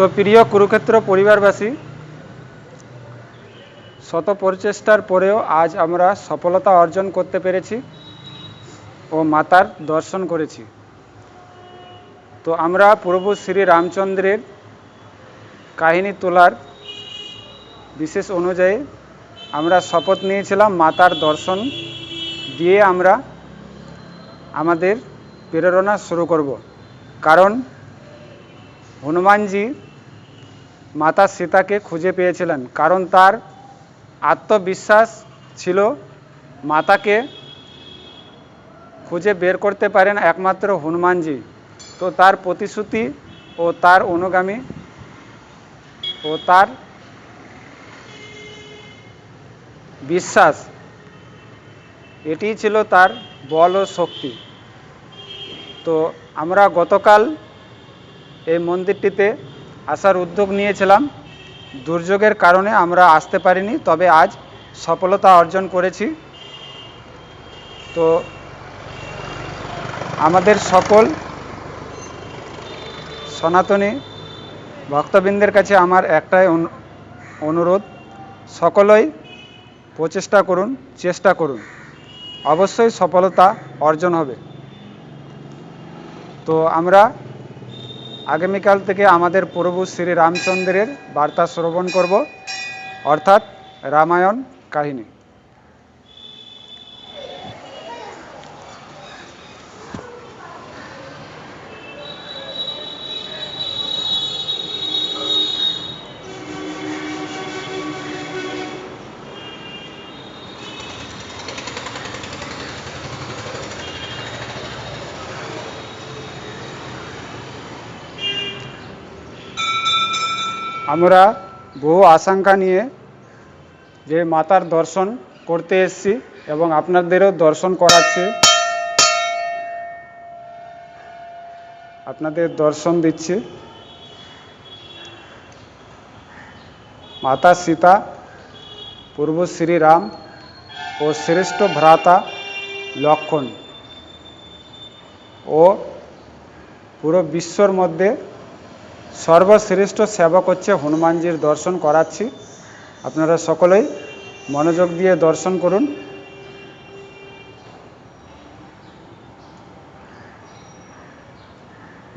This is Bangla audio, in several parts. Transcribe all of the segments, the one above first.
তো প্রিয় কুরুক্ষেত্র পরিবারবাসী, শত প্রচেষ্টার পরেও আজ আমরা সফলতা অর্জন করতে পেরেছি ও মাতার দর্শন করেছি। তো আমরা প্রভু শ্রী রামচন্দ্রের কাহিনী তোলার বিশেষ অনুযায়ী আমরা শপথ নিয়েছিলাম মাতার দর্শন দিয়ে আমরা আমাদের প্রেরণা শুরু করব। কারণ হনুমানজি মাতা সীতাকে খুঁজে পেয়েছিলেন, কারণ তার আত্মবিশ্বাস ছিল মাতাকে খুঁজে বের করতে পারেন একমাত্র হনুমানজি। তো তার প্রতিশ্রুতি ও তার অনুগামী ও তার বিশ্বাস এটিই ছিল তার বল ও শক্তি। তো আমরা গতকাল এই মন্দিরটিতে আসার উদ্যোগ নিয়েছিলাম। দুর্যোগের কারণে আমরা আসতে পারিনি, তবে আজ সফলতা অর্জন করেছি। তো আমাদের সকল সনাতনী ভক্তবৃন্দের কাছে আমার একটাই অনু- অনুরোধ, সকলেই প্রচেষ্টা করুন, চেষ্টা করুন। অবশ্যই সফলতা অর্জন হবে। তো আমরা আগামীকাল থেকে আমাদের প্রভু শ্রী রামচন্দ্রের বার্তা শ্রবণ করব। অর্থাৎ রামায়ণ কাহিনী। আমরা বহু আশঙ্কা নিয়ে যে মাতার দর্শন করতে এসেছি এবং আপনাদেরও দর্শন করাচ্ছি। আপনাদের দর্শন দিচ্ছি। মাতা সীতা, পূর্ব শ্রীরাম ও শ্রেষ্ঠ ভ্রাতা লক্ষণ ও পুরো বিশ্বর মধ্যে সর্বশ্রেষ্ঠ সেবক হচ্ছে হনুমানজির দর্শন করাচ্ছি। আপনারা সকলেই মনোযোগ দিয়ে দর্শন করুন।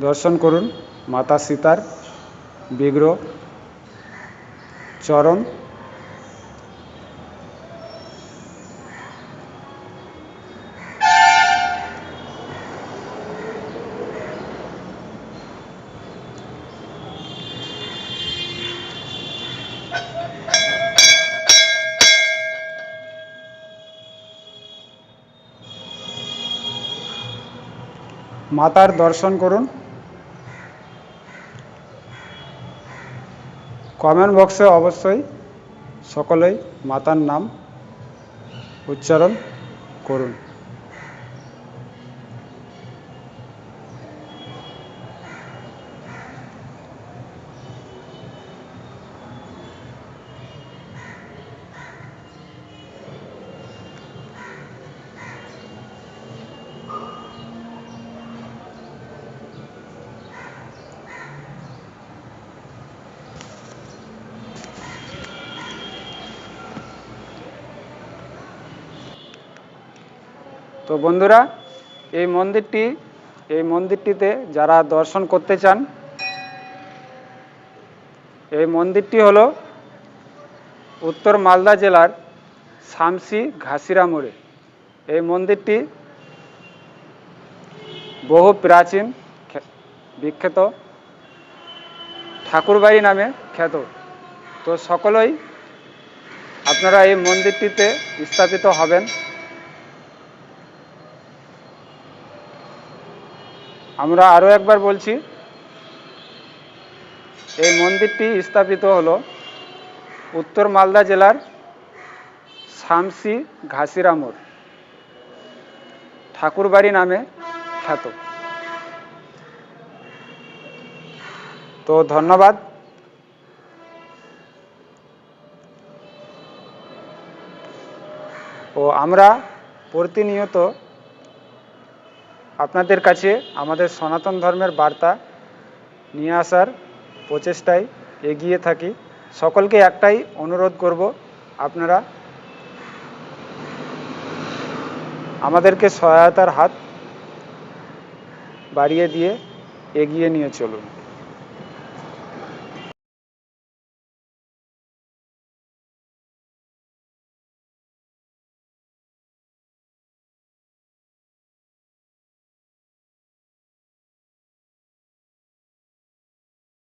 দর্শন করুন। মাতা সীতার বিগ্রহ, চরণ মাতার দর্শন করুন। কমেন্ট বক্সে অবশ্যই সকলেই মাতার নাম উচ্চারণ করুন। তো বন্ধুরা, এই মন্দিরটি, এই মন্দিরটিতে যারা দর্শন করতে চান, এই মন্দিরটি হল উত্তর মালদা জেলার শামসি ঘাসিরা মোড়ে। এই মন্দিরটি বহু প্রাচীন বিখ্যাত ঠাকুরবাড়ি নামে খ্যাত। তো সকলেই আপনারা এই মন্দিরটিতে স্থাপিত হবেন। আমরা আরও একবার বলছি, এই মন্দিরটি স্থাপিত হলো উত্তর মালদা জেলার শামসি ঘাসিরা মোড় ঠাকুরবাড়ি নামে খ্যাত। তো ধন্যবাদ। ও আমরা প্রতিনিয়ত আপনাদের কাছে আমাদের সনাতন ধর্মের বার্তা নিয়ে আসার প্রচেষ্টায় এগিয়ে থাকি। সকলকে একটাই অনুরোধ করব, আপনারা আমাদেরকে সহায়তার হাত বাড়িয়ে দিয়ে এগিয়ে নিয়ে চলুন।